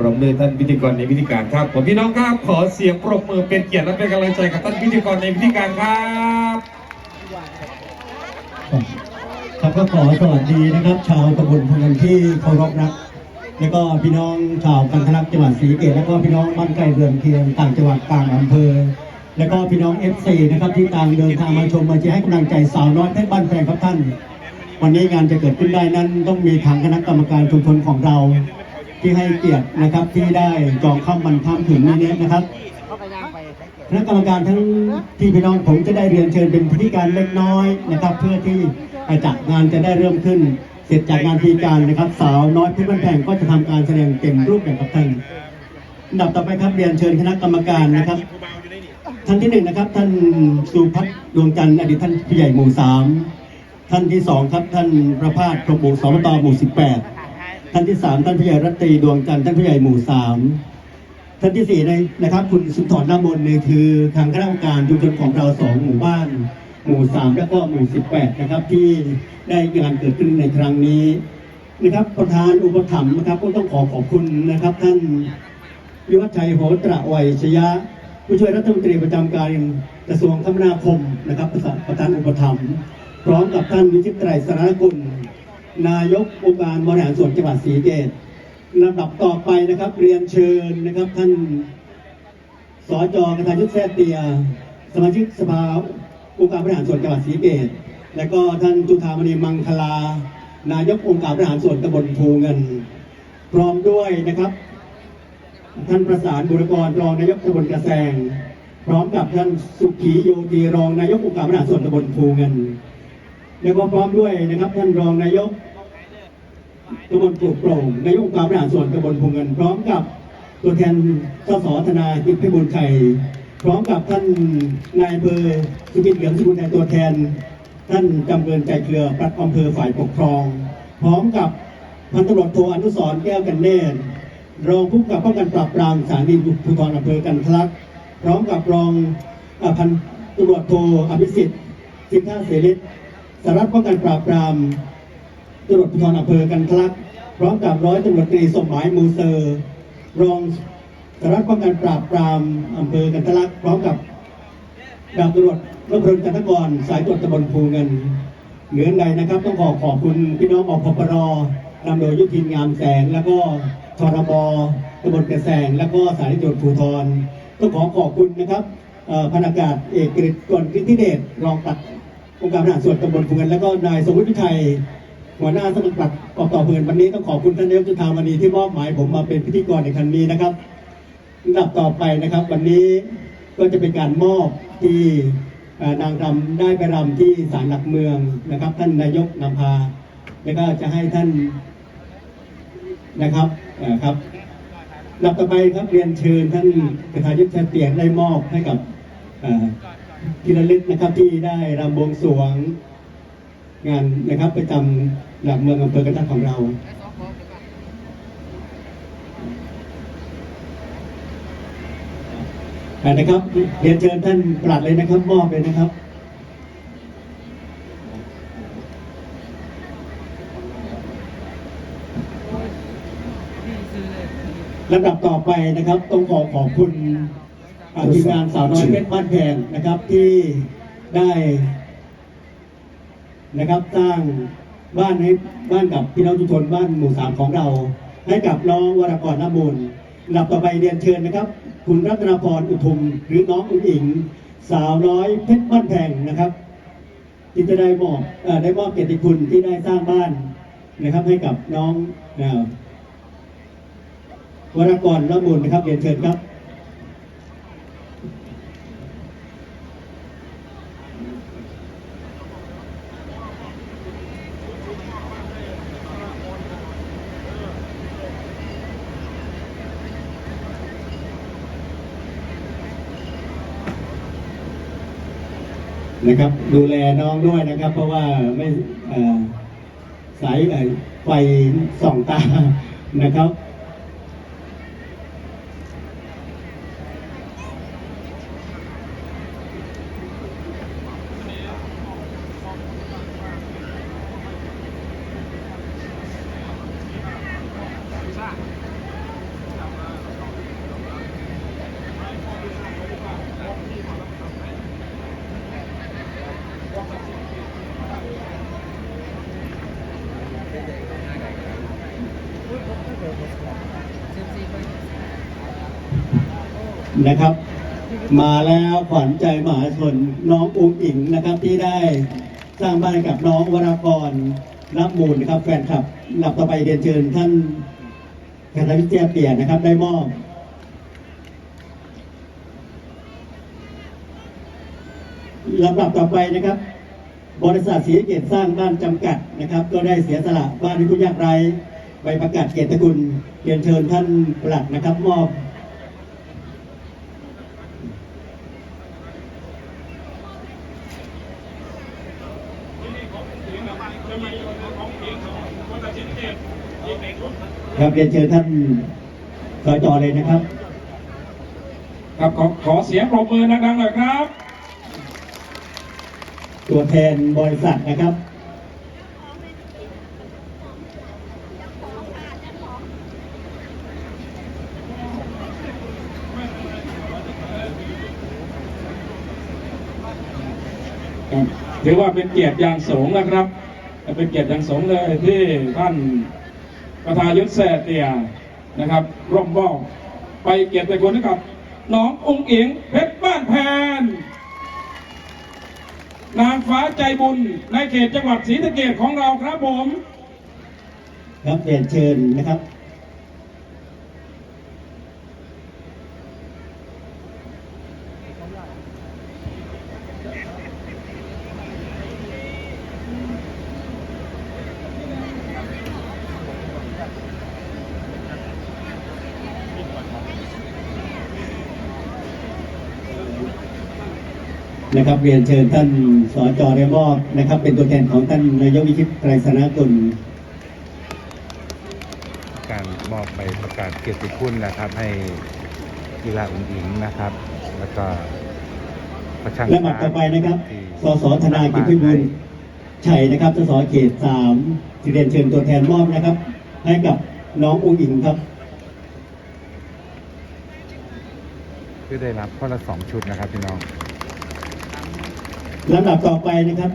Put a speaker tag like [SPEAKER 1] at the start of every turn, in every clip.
[SPEAKER 1] ปรบมือท่านพิธีกรในพิธีการครับผมพี่น้องครับขอเสียงปรบมือเป็นเกียรติและเป็นกำลังใจกับท่านพิธีกรในพิธีการครับ
[SPEAKER 2] ครับก็ขอสวัสดีนะครับ ชาวตำบลพงเงินที่เคารพรักแล้วก็พี่น้องชาวกันทลักจังหวัดศรีเกษแล้วก็พี่น้องบ้านไกลเรือนเคียงต่างจังหวัดต่างอำเภอ แล้วก็พี่น้อง FC นะครับที่ต่างเดินทางมาชมมาเชียร์ให้กำลังใจสาวน้อยเพชรบ้านแพงครับท่าน วันนี้งานจะเกิดขึ้นได้นั้นต้องมีทางคณะกรรมการชุมชนของเรา ที่ให้เกียรตินะครับที่ได้จองเข้ามันข้ามถึงนี้นะครับคณะกรรมการทั้งที่พี่น้องผมจะได้เรียนเชิญเป็นพิธีการเล็กน้อยนะครับ เพื่อที่จัดงานจะได้เริ่มขึ้น เสร็จจากงานพิธีการนะครับ สาวน้อยเพิบันแพงก็จะทำการแสดงเต็มรูปแบบกับท่านอันดับต่อไปครับเรียนเชิญคณะกรรมการนะครับ ท่านที่หนึ่งนะครับ ท่านสุพัฒน์ดวงจันทร์อดีตท่านผู้ใหญ่หมู่สามท่านที่สองครับ ท่านประภาสพรหมบุตรสมตหมู่สิบแปด ท่านที่สามท่านผู้ใหญ่รัตตรีดวงจันทร์ท่านผู้ใหญ่หมู่สามท่านที่สี่ในนะครับ คุณสุนทรน้ำมนต์เนี่คือทางคณะกรรมการชุมชนของเราสองหมู่บ้าน หมู่สามแล้วก็หมู่สิบแปดนะครับ ที่ได้งานเกิดขึ้นในครั้งนี้นะครับ ประธานอุปถัมภ์นะครับ ก็ต้องขอขอบคุณนะครับ ท่านวิวัฒชัยโหตระไวยชยะ ผู้ช่วยรัฐมนตรีประจำการกระทรวงคมนาคมนะครับประธานอุปถัมภ์พร้อมกับท่านวิชิตไตรสารกุล นายกองค์การบริหารส่วนจังหวัดศรีเกษลำดับต่อไปนะครับเรียนเชิญนะครับท่านสจกระทายุทธแท้เตีย สมาชิกสภาองค์การบริหารส่วนจังหวัดศรีเกษและก็ท่านจุธามณีมังคลา นายกองค์การบริหารส่วนตำบลภูเงิน พร้อมด้วยนะครับ ท่านประสานบุรกรรองนายกตำบลกระแสง พร้อมกับท่านสุขีโยตีรองนายกองค์การบริหารส่วนตำบลภูเงิน แล้วก็พร้อมด้วยนะครับท่านรองนายกตำบลปลูกโปร่งนายกองค์การบริหารส่วนตำบลพงเงิน พร้อมกับตัวแทนสสธนากิจพิบูลชัยพร้อมกับท่านนายอำเภอสุกิจเหลืองสุกุลในตัวแทน ท่านจำเริญใจเครือปลัดอำเภอฝ่ายปกครอง พร้อมกับพันตำรวจโทอนุสรแก้วกันเนตรรองผู้กำกับป้องกันปราบปรามสถานีภูธรอำเภอกันทลักพร้อมกับรองพันตำรวจโทอภิสิทธิ์สิทธาเสรี สารวัตรป้องกันปราบปรามตำรวจภูธรอำเภอกันทะลักพร้อมกับร้อยตำรวจตรีสมหมายมูเซอร์รองสารวัตรป้องกันปราบปรามอำเภอกันทะลักพร้อมกับดาบตำรวจรพลจันทกรสายตรวจตำบลภูเงิน เหนือใดนะครับ ต้องขอขอบคุณพี่น้องอพปรนำโดยยุทินงามแสง แล้วก็ทรบตำบลกระแสง แล้วก็สายตรวจภูธรต้องขอขอบคุณนะครับพันอากาศเอกกฤษกรฤทธิเดชรองตัด องค์การบริหารส่วนตำบลภูเงินแล้วก็นายสมวุฒิวิชัยหัวหน้าสมัครปัดออกต่อเพื่อนวันนี้ต้องขอบคุณท่านนายกจุธามณีที่มอบหมายผมมาเป็นพิธีกรในครั้งนี้นะครับลำดับต่อไปนะครับ วันนี้ก็จะเป็นการมอบที่นางรำได้ไปรำที่ศาลหลักเมืองนะครับ ท่านนายกนำพา แล้วก็จะให้ท่านนะครับครับลำดับต่อไปครับเรียนเชิญท่านกระทายุทธเตียนได้มอบให้กับ ที่ระลึกนะครับที่ได้รำบวงสรวงงานนะครับประจำหลักเมืองอำเภอกระทักของเราอ่นะครับเรียนเชิญท่านปลัดเลยนะครับมอบเลยนะครับลำดับต่อไปนะครับ ต้องขอขอบคุณ ทีมงานสาวน้อยเพชรบ้านแพงนะครับที่ได้นะครับสร้างบ้านให้บ้านกับพี่น้องชุมชนบ้านหมู่สามของเรา ให้กับน้องวรกรน้ำมูลลำดับต่อไปเรียนเชิญนะครับ คุณรัตนาพรอุทุมหรือน้องอุ๋งอิง สาวน้อยเพชรบ้านแพงนะครับที่จะได้มอบได้มอบเกียรติคุณที่ได้สร้างบ้านนะครับ ให้กับน้องวรกรน้ำมูลนะครับเรียนเชิญครับ นะครับ ดูแลน้องด้วยนะครับ เพราะว่าไม่สายไฟส่องตานะครับค นะครับ มาแล้วขวัญใจมหาชนน้องอุ้งอิงนะครับที่ได้สร้างบ้านกับน้องวรากรรับมูลนะครับ แฟนคลับหลำต่อไปเรียนเชิญท่านคณะวิทยาเตียนะครับ ได้มอบลำดับต่อไปนะครับ บริษัทศรีเกียรติสร้างบ้านจำกัดนะครับ ก็ได้เสียสละบ้านให้ผู้ยากไร้ใบประกาศเกียรติคุณเรียนเชิญท่านปลัดนะครับ มอบ ครับเรียนเชิญท่านสจเลยนะครับ
[SPEAKER 1] ครับขอขอเสียงปรบมือดังๆหน่อยครับ
[SPEAKER 2] ตัวแทนบริษัทนะครับ
[SPEAKER 1] ครับถือว่าเป็นเกียรติอย่างสูงนะครับ เป็นเกียรติอย่างสูงเลยที่ท่าน ประธานยุทธแสเตียนะครับร่มบ้องไปเกียรติคุณให้กับน้ององค์เอียงเพชรบ้านแพนนางฟ้าใจบุญในเขตจังหวัดศรีสะเกดของเราครับผม
[SPEAKER 2] ครับเรียนเชิญนะครับ นะครับเรียนเชิญท่านสจเรมอบนะครับ เป็นตัวแทนของท่านนายกวิชิตไตรสนากุล
[SPEAKER 3] การมอบไปประกาศเกียรติคุณนะครับ ให้กีฬาอุ้งอิงนะครับ แล้วก็ประชัน
[SPEAKER 2] และหมัดต่อไปนะครับ
[SPEAKER 3] ที่
[SPEAKER 2] สสธนากิจพิบูลชัยนะครับ สสเขตสามที่เรียนเชิญตัวแทนมอบนะครับ ให้กับน้องอุ้งอิงครับ
[SPEAKER 3] ที่ได้รับข้อละสองชุดนะครับพี่น้อง
[SPEAKER 2] ลำดับต่อไปนะครับ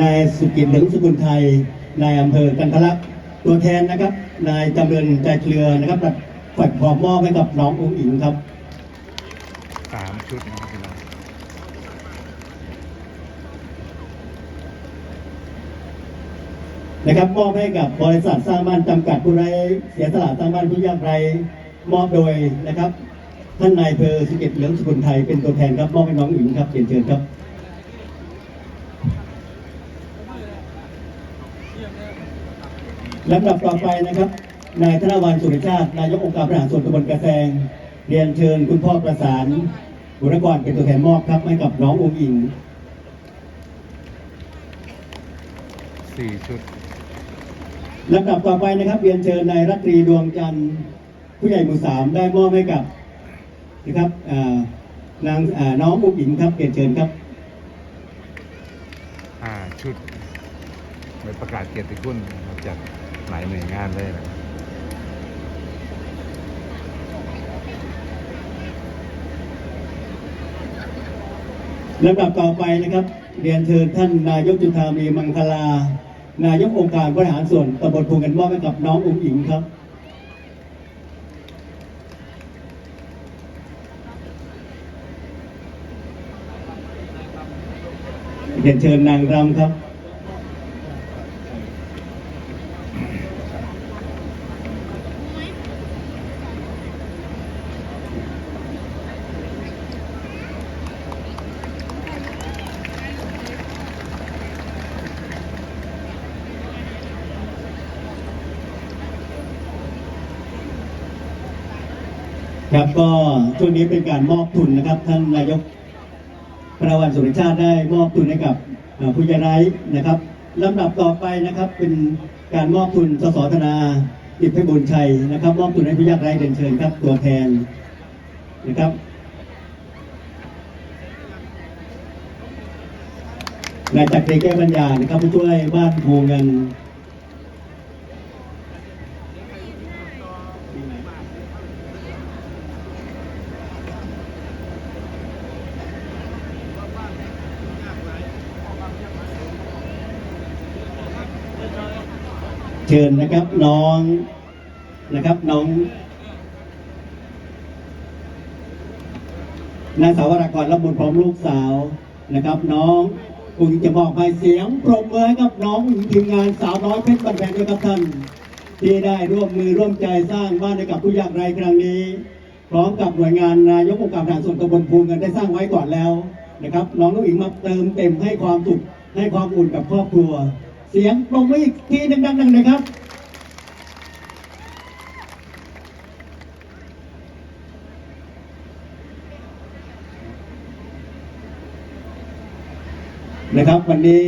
[SPEAKER 2] นายสุกินเหลืองสกุลไทยนายอำเภอกันทะลักษ์ตัวแทนนะครับนายจำเริญใจเครือนะครับฝัดขอบมอบให้กับน้องอุ้งอิงครับ
[SPEAKER 3] สามชุดนะครับนะ
[SPEAKER 2] ครับมอบให้กับบริษัทสร้างบ้านจำกัดผู้ไร้เสียสละสร้างบ้านผู้ยากไร้มอบโดยนะครับ ท่านนายอำเพอสุกิจเหลืองสกุลไทยเป็นตัวแทนครับมอบให้น้องอิงครับเรียนเชิญครับ ลำดับต่อไปนะครับ นายธนวันสุริชาติ นายกองค์การบริหารส่วนตำบลกระแซง เรียนเชิญคุณพ่อประสานบุรกรเป็นตัวแทนมอบครับให้กับน้ององค์อิง
[SPEAKER 3] สี่ชุด
[SPEAKER 2] ลำดับต่อไปนะครับ เรียนเชิญนายรัตรีดวงจันทร์ผู้ใหญ่หมู่สามได้มอบให้กับนะครับอ่านางอ่าน้องอุ้งอิงครับเรียนเชิญครับ
[SPEAKER 3] ห้าชุดไปประกาศเกียรติคุณนะครับจาก หลายหน่วยงานเลยนะครับ
[SPEAKER 2] ลำดับต่อไปนะครับ เรียนเชิญท่านนายกจุธามีมังคลา นายกองค์การบริหารส่วนตำบลภูเงินมอบให้กับน้องอุ้งอิงครับเรียนเชิญนางรำครับ ครับก็ช่วงนี้เป็นการมอบทุนนะครับ ท่านนายกพระวันสุริชาติได้มอบทุนให้กับผู้ยาไร้นะครับลำดับต่อไปนะครับเป็นการมอบทุนสสธนาอิทธิบุญชัยนะครับ มอบทุนให้ผู้ยากไร้เดินเชิญครับ ตัวแทนนะครับนายจักรีแก้วปัญญานะครับผู้ช่วยบ้านภูเงิน เชิญนะครับน้องนะครับน้องนางสาววรากรละมุนพร้อมลูกสาวนะครับ น้องคุณจะบอกให้เสียงปรบมือให้กับน้องทีมงานสาวน้อยเพชรบันแพงด้วยครับท่าน ที่ได้ร่วมมือร่วมใจสร้างบ้านให้กับผู้ยากไร้ครั้งนี้ พร้อมกับหน่วยงานนายกองค์การบริหารส่วนตำบลภูเงินได้สร้างไว้ก่อนแล้วนะครับ น้องลูกอิงมาเติมเต็มให้ความสุขให้ความอุ่นกับครอบครัว เสียงปรบมืออีกทีดังๆๆนะครับ นะครับ วันนี้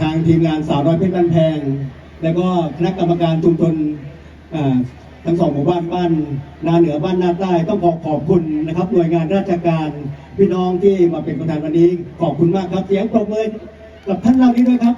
[SPEAKER 2] ทางทีมงานสาวน้อยเพชรบ้านแพง แล้วก็คณะกรรมการชุมชนทั้งสองหมู่บ้านบ้านนาเหนือบ้านนาใต้ต้องขอขอบคุณนะครับหน่วยงานราชการพี่น้องที่มาเป็นประธานวันนี้ขอบคุณมากครับเสียงปรบมือ กับท่านเหล่านี้ด้วยครับ